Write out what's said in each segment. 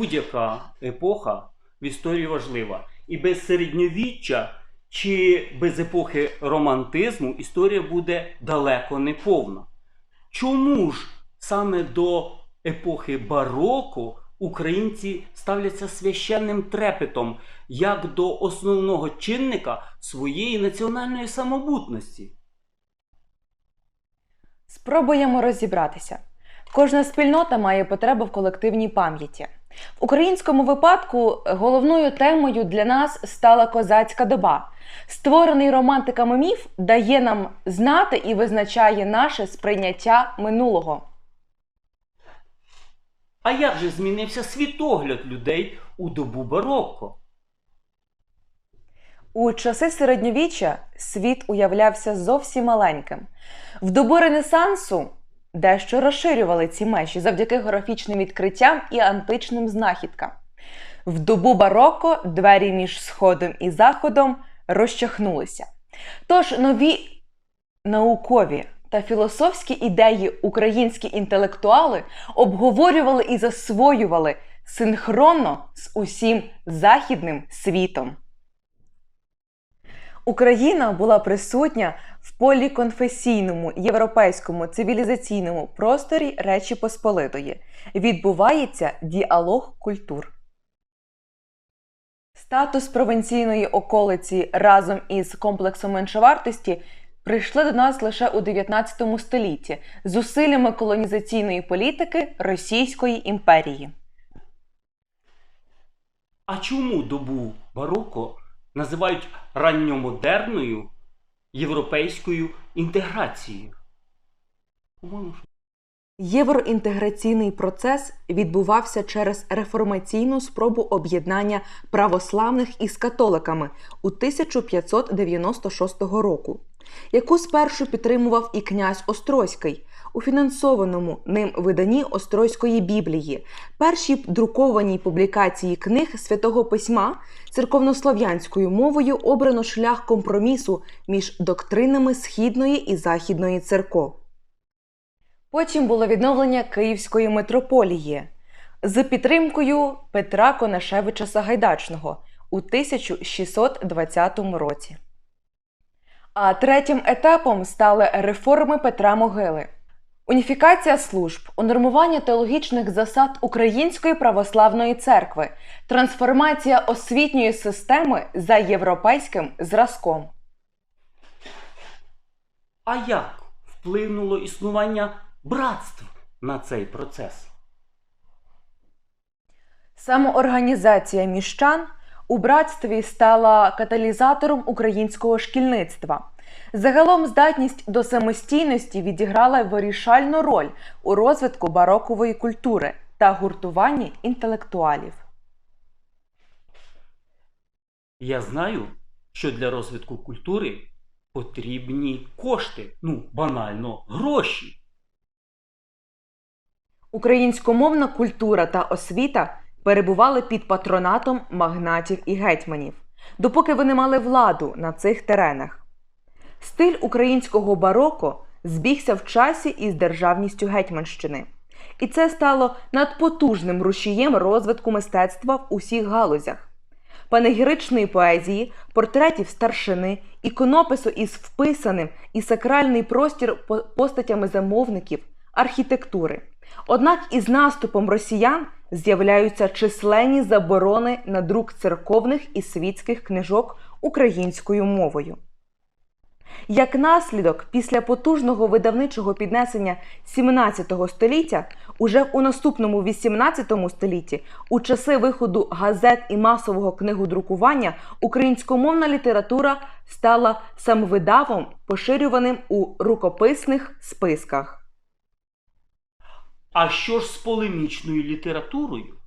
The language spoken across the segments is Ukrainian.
Будь-яка епоха в історії важлива. І без середньовіччя чи без епохи романтизму історія буде далеко не повна. Чому ж саме до епохи бароко українці ставляться священним трепетом як до основного чинника своєї національної самобутності? Спробуємо розібратися. Кожна спільнота має потребу в колективній пам'яті. В українському випадку головною темою для нас стала козацька доба. Створений романтиками міф дає нам знати і визначає наше сприйняття минулого. А як же змінився світогляд людей у добу бароко? У часи середньовіччя світ уявлявся зовсім маленьким. В добу Ренесансу дещо розширювали ці межі завдяки географічним відкриттям і античним знахідкам. В добу бароко двері між сходом і заходом розчахнулися. Тож нові наукові та філософські ідеї українські інтелектуали обговорювали і засвоювали синхронно з усім західним світом. Україна була присутня в поліконфесійному європейському цивілізаційному просторі Речі Посполитої. Відбувається діалог культур. Статус провінційної околиці разом із комплексом меншовартості прийшли до нас лише у 19 столітті з зусиллями колонізаційної політики Російської імперії. А чому добу бароко називають ранньомодерною європейською інтеграцією? Євроінтеграційний процес відбувався через реформаційну спробу об'єднання православних із католиками у 1596 року, яку спершу підтримував і князь Острозький у фінансованому ним виданні Острозької Біблії, першій друкованій публікації книг святого письма церковнослов'янською мовою обрано шлях компромісу між доктринами східної і західної церков. Потім було відновлення Київської митрополії з підтримкою Петра Конашевича Сагайдачного у 1620 році. А третім етапом стали реформи Петра Могили. Уніфікація служб, унормування теологічних засад Української православної церкви, трансформація освітньої системи за європейським зразком. А як вплинуло існування братств на цей процес? Самоорганізація міщан у братстві стала каталізатором українського шкільництва. Загалом здатність до самостійності відіграла вирішальну роль у розвитку барокової культури та гуртуванні інтелектуалів. Я знаю, що для розвитку культури потрібні кошти, ну, банально, гроші. Українськомовна культура та освіта перебували під патронатом магнатів і гетьманів, допоки вони мали владу на цих теренах. Стиль українського бароко збігся в часі із державністю Гетьманщини. І це стало надпотужним рушієм розвитку мистецтва в усіх галузях. Панегіричної поезії, портретів старшини, іконопису із вписаним і сакральний простір постатями замовників, архітектури. Однак із наступом росіян з'являються численні заборони на друк церковних і світських книжок українською мовою. Як наслідок, після потужного видавничого піднесення 17 століття, уже у наступному 18 столітті, у часи виходу газет і масового книгодрукування, українськомовна література стала самовидавом, поширюваним у рукописних списках. А що ж з полемічною літературою?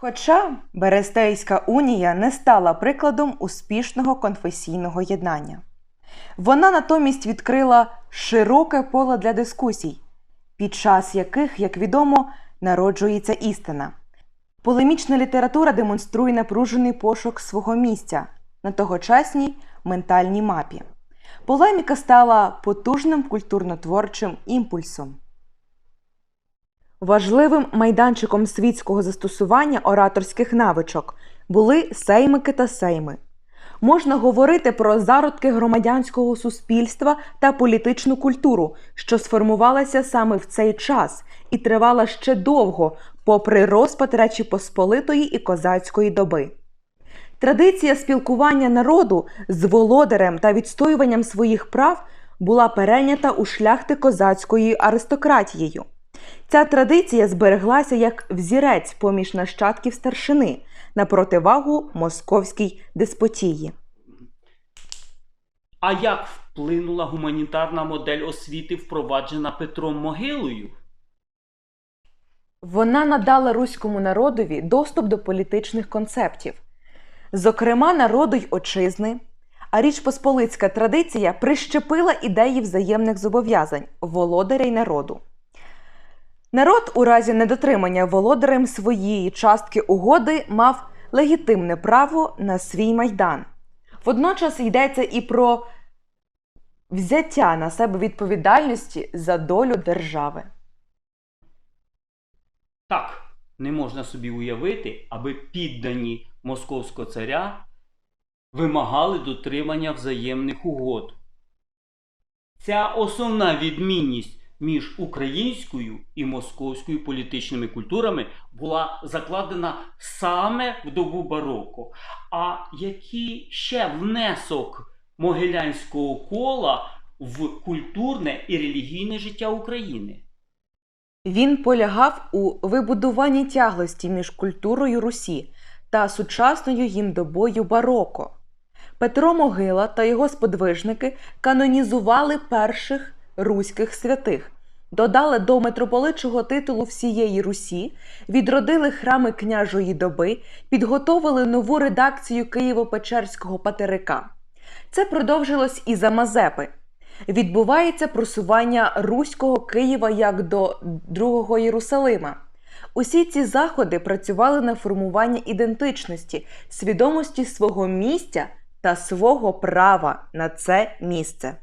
Хоча Берестейська унія не стала прикладом успішного конфесійного єднання. Вона натомість відкрила широке поле для дискусій, під час яких, як відомо, народжується істина. Полемічна література демонструє напружений пошук свого місця на тогочасній ментальній мапі. Полеміка стала потужним культурно-творчим імпульсом. Важливим майданчиком світського застосування ораторських навичок були сеймики та сейми. Можна говорити про зародки громадянського суспільства та політичну культуру, що сформувалася саме в цей час і тривала ще довго, попри розпад Речі Посполитої і козацької доби. Традиція спілкування народу з володарем та відстоюванням своїх прав була перейнята у шляхти козацькою аристократією. Ця традиція збереглася як взірець поміж нащадків старшини на противагу московській деспотії. А як вплинула гуманітарна модель освіти, впроваджена Петром Могилою? Вона надала руському народові доступ до політичних концептів, зокрема народу й отчизни. А Річ Посполицька традиція прищепила ідеї взаємних зобов'язань володаря й народу. Народ у разі недотримання володарем своєї частки угоди мав легітимне право на свій майдан. Водночас йдеться і про взяття на себе відповідальності за долю держави. Так, не можна собі уявити, аби піддані московського царя вимагали дотримання взаємних угод. Ця основна відмінність між українською і московською політичними культурами була закладена саме в добу бароко. А який ще внесок могилянського кола в культурне і релігійне життя України? Він полягав у вибудуванні тяглості між культурою Русі та сучасною їм добою бароко. Петро Могила та його сподвижники канонізували перших руських святих, додали до митрополичого титулу всієї Русі, відродили храми княжої доби, підготовили нову редакцію Києво-Печерського патерика. Це продовжилось і за Мазепи. Відбувається просування руського Києва як до другого Єрусалима. Усі ці заходи працювали на формування ідентичності, свідомості свого місця та свого права на це місце.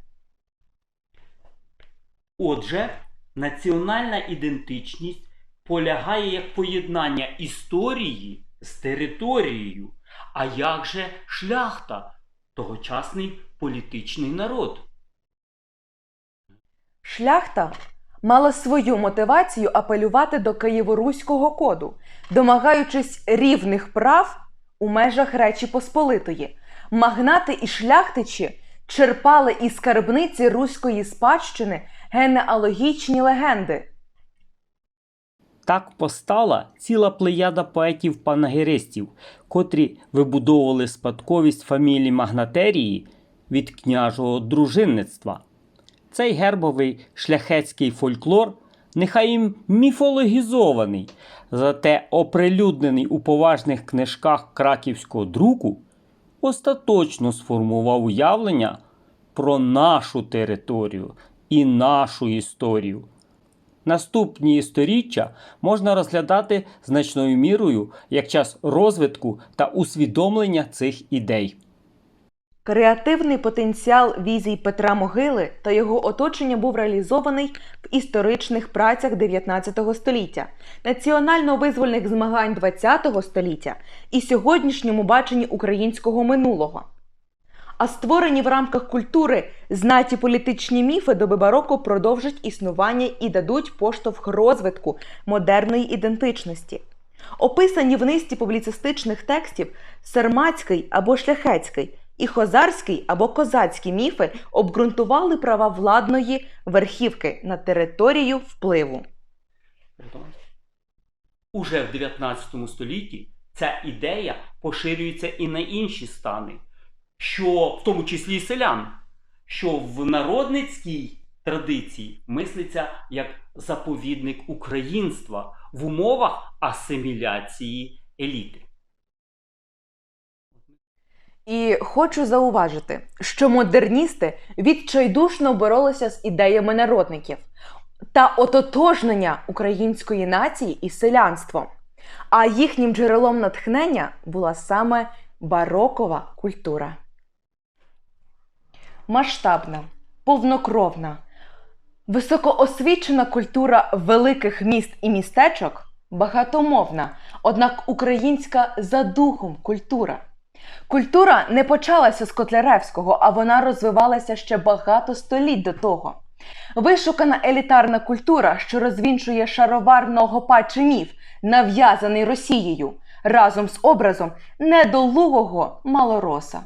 Отже, національна ідентичність полягає як поєднання історії з територією. А як же шляхта, тогочасний політичний народ? Шляхта мала свою мотивацію апелювати до Києво-Руського коду, домагаючись рівних прав у межах Речі Посполитої. Магнати і шляхтичі черпали із скарбниці руської спадщини генеалогічні легенди. Так постала ціла плеяда поетів-панагеристів, котрі вибудовували спадковість фамілії Магнатерії від княжого дружинництва. Цей гербовий шляхетський фольклор нехай і міфологізований, зате оприлюднений у поважних книжках краківського друку, остаточно сформував уявлення про нашу територію і нашу історію. Наступні сторіччя можна розглядати значною мірою як час розвитку та усвідомлення цих ідей. Креативний потенціал візій Петра Могили та його оточення був реалізований в історичних працях 19 століття, національно-визвольних змагань 20 століття і сьогоднішньому баченні українського минулого. А створені в рамках культури знаті політичні міфи доби бароко продовжать існування і дадуть поштовх розвитку модерної ідентичності. Описані в низці публіцистичних текстів Сарматський або Шляхетський і хозарський або козацькі міфи обґрунтували права владної верхівки на територію впливу. Уже в 19 столітті ця ідея поширюється і на інші стани, що в тому числі і селян, що в народницькій традиції мислиться як заповідник українства в умовах асиміляції еліти. І хочу зауважити, що модерністи відчайдушно боролися з ідеями народників та ототожнення української нації із селянством. А їхнім джерелом натхнення була саме барокова культура. Масштабна, повнокровна, високоосвічена культура великих міст і містечок багатомовна, однак українська за духом культура. Культура не почалася з Котляревського, а вона розвивалася ще багато століть до того. Вишукана елітарна культура, що розвінчує шароварно-гопачий міф, нав'язаний Росією, разом з образом недолугого малороса.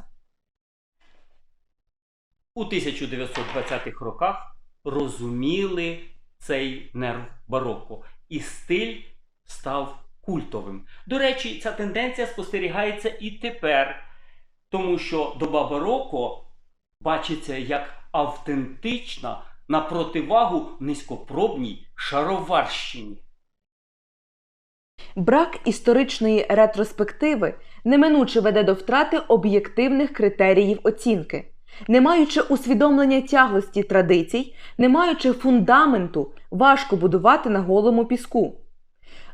У 1920-х роках розуміли цей нерв бароко, і стиль став культовим. До речі, ця тенденція спостерігається і тепер, тому що доба бароко бачиться як автентична на противагу низькопробній шароварщині. Брак історичної ретроспективи неминуче веде до втрати об'єктивних критеріїв оцінки. Не маючи усвідомлення тяглості традицій, не маючи фундаменту, важко будувати на голому піску.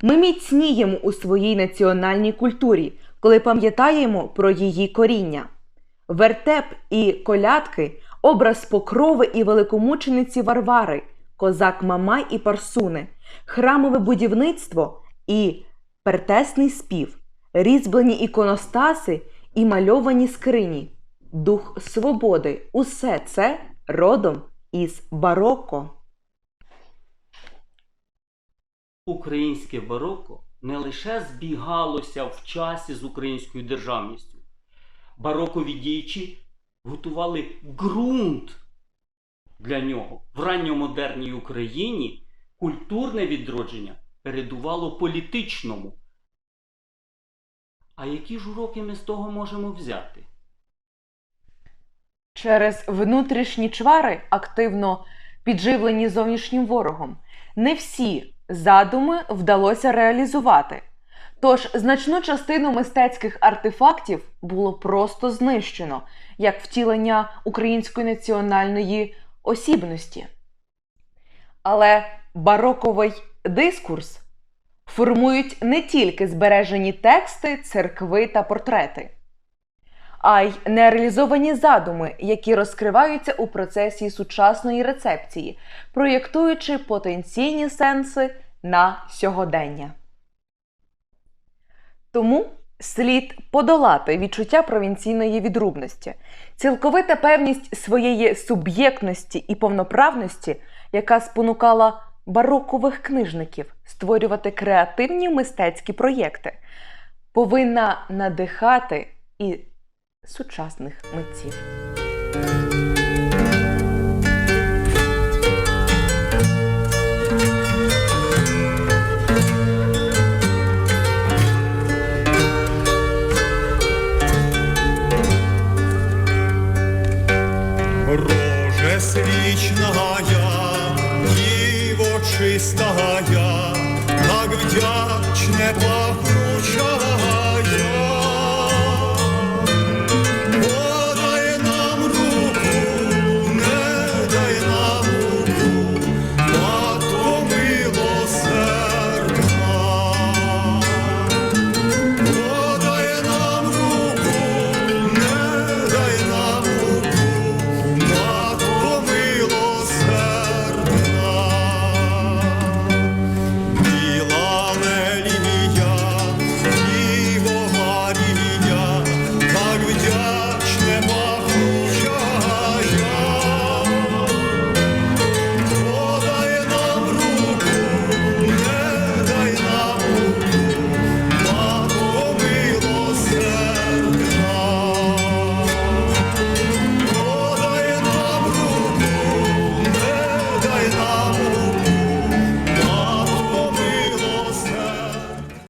Ми міцніємо у своїй національній культурі, коли пам'ятаємо про її коріння. Вертеп і колядки образ покрови і великомучениці Варвари, козак Мамай і Парсуни, храмове будівництво і пертесний спів, різьблені іконостаси і мальовані скрині, дух свободи усе це родом із бароко. Українське бароко не лише збігалося в часі з українською державністю. Барокові діячі готували ґрунт для нього. В ранньомодерній Україні культурне відродження передувало політичному. А які ж уроки ми з того можемо взяти? Через внутрішні чвари, активно підживлені зовнішнім ворогом, не всі задуми вдалося реалізувати. Тож значну частину мистецьких артефактів було просто знищено як втілення української національної осібності. Але бароковий дискурс формують не тільки збережені тексти, церкви та портрети а й нереалізовані задуми, які розкриваються у процесі сучасної рецепції, проєктуючи потенційні сенси на сьогодення. Тому слід подолати відчуття провінційної відрубності, цілковита певність своєї суб'єктності і повноправності, яка спонукала барокових книжників створювати креативні мистецькі проєкти, повинна надихати і сучасних митців.